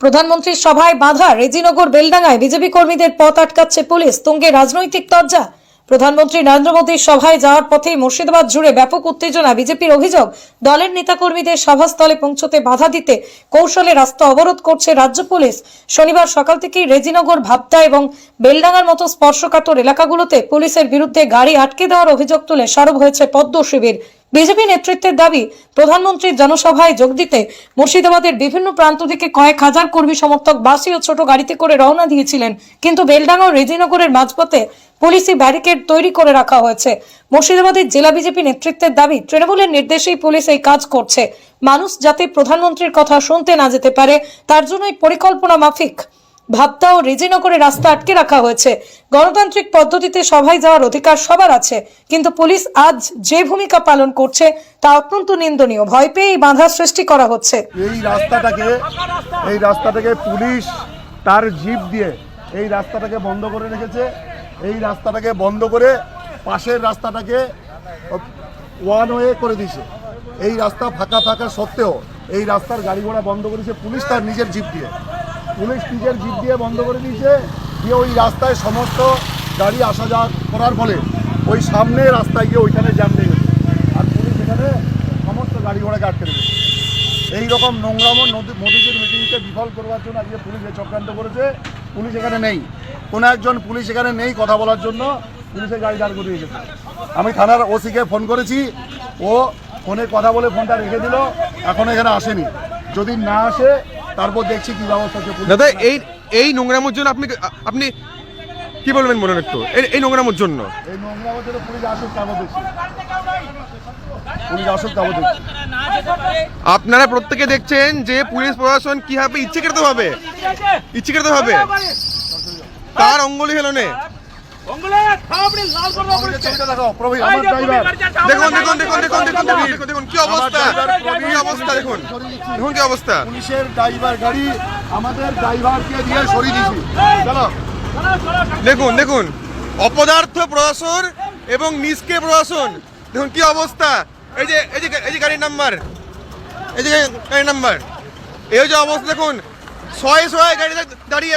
প্রধানমন্ত্রীর সভায় বাধা রেজিনগর বেলডাঙ্গায় বিজেপি কর্মীদের পথ আটকাচ্ছে পুলিশ। তুঙ্গে রাজনৈতিক তরজা। প্রধানমন্ত্রী নরেন্দ্র মোদীর সভায় যাওয়ার পথেই মুর্শিদাবাদ জুড়ে ব্যাপক উত্তেজনা। বিজেপির অভিযোগ, দলের নেতাকর্মীদের সভাস্থলে পৌঁছতে বাধা দিতে কৌশলে রাস্তা অবরোধ করছে রাজ্য পুলিশ। শনিবার সকাল থেকেই রেজিনগর ভাবতা এবং বেলডাঙ্গার মতো স্পর্শকাতর এলাকাগুলোতে পুলিশের বিরুদ্ধে গাড়ি আটকে দেওয়ার অভিযোগ তুলে সরব হয়েছে পদ্ম শিবির বিজেপি নেতৃত্বের দাবি প্রধানমন্ত্রীর জনসভায় যোগ দিতে মুর্শিদাবাদের বিভিন্ন প্রান্ত থেকে কয়েক হাজার কর্মী সমর্থক বাসি ও ছোট গাড়িতে করে রওনা দিয়েছিলেন। কিন্তু বেলডাঙ্গা ও রেজিনগরের মাঝপথে পুলিশি ব্যারিকেড তৈরি করে রাখা হয়েছে। মুর্শিদাবাদের জেলা বিজেপি নেতৃত্বের দাবি, তৃণমূলের নির্দেশেই পুলিশ এই কাজ করছে। মানুষ যাতে প্রধানমন্ত্রীর কথা শুনতে না যেতে পারে, তার জন্যই পরিকল্পনা মাফিক। ভাবতা ও রেজিনগরে রাস্তা আটকে রাখা হয়েছে। গণতান্ত্রিক পদ্ধতিতে সভায় যাওয়ার অধিকার সবার আছে, কিন্তু পুলিশ আজ যে ভূমিকা পালন করছে তা অত্যন্ত নিন্দনীয়। ভয় পেয়ে এই বাধা সৃষ্টি করা হচ্ছে। এই রাস্তাটাকে এই রাস্তাটাকে পুলিশ তার জিপ দিয়ে এই রাস্তাটাকে বন্ধ করে রেখেছে। এই রাস্তাটাকে বন্ধ করে পাশের রাস্তাটাকে ওয়ান ওয়ে করে দিয়েছে। এই রাস্তা ফাঁকা থাকা সত্ত্বেও এই রাস্তার গাড়ি ঘোড়া বন্ধ করেছে পুলিশ তার নিজের জিপ দিয়ে। পুলিশ নিজের জিপ দিয়ে বন্ধ করে দিয়েছে। দিয়ে ওই রাস্তায় সমস্ত গাড়ি আসা যাওয়া করার ফলে ওই সামনে রাস্তায় গিয়ে ওইখানে জ্যাম গেছে। আর পুলিশ এখানে সমস্ত গাড়ি ঘোড়াকে আটকে রেখেছে এই রকম নোংরাম নদী মোদীজির মিটিংকে বিফল করবার জন্য আজকে পুলিশ এই চক্রান্ত করেছে। পুলিশ এখানে নেই। কোনো একজন পুলিশ এখানে নেই কথা বলার জন্য। পুলিশের গাড়ি দাঁড় করিয়ে গেছে আমি থানার ওসিকে ফোন করেছি। ও ফোনে কথা বলে ফোনটা রেখে দিল। এখন এখানে আসেনি। যদি না আসে তারপর দেখছি কি ব্যবস্থা হচ্ছে দাদা এই এই নোংরামোর জন্য আপনি আপনি কি বলবেন মনে একটু? এই নোংরামোর জন্য। এই নোংরামের জন্য পুলিশ আসুক তারপর দেখছি। পুলিশ আসুক তারপর দেখছি। আপনারা প্রত্যেকে দেখছেন যে পুলিশ প্রশাসন কীভাবে ইচ্ছেকৃত ভাবে ইচ্ছেকৃত ভাবে তার অঙ্গলি হেলনে দেখুন দেখুন অপদার্থ প্রশাসন এবং নিষ্কে প্রশাসন দেখুন কি অবস্থা। এই যে এই যে এই যে গাড়ির নাম্বার এই যে গাড়ির নাম্বার এই যে অবস্থা দেখুন ছয় ছয় গাড়ি দাঁড়িয়ে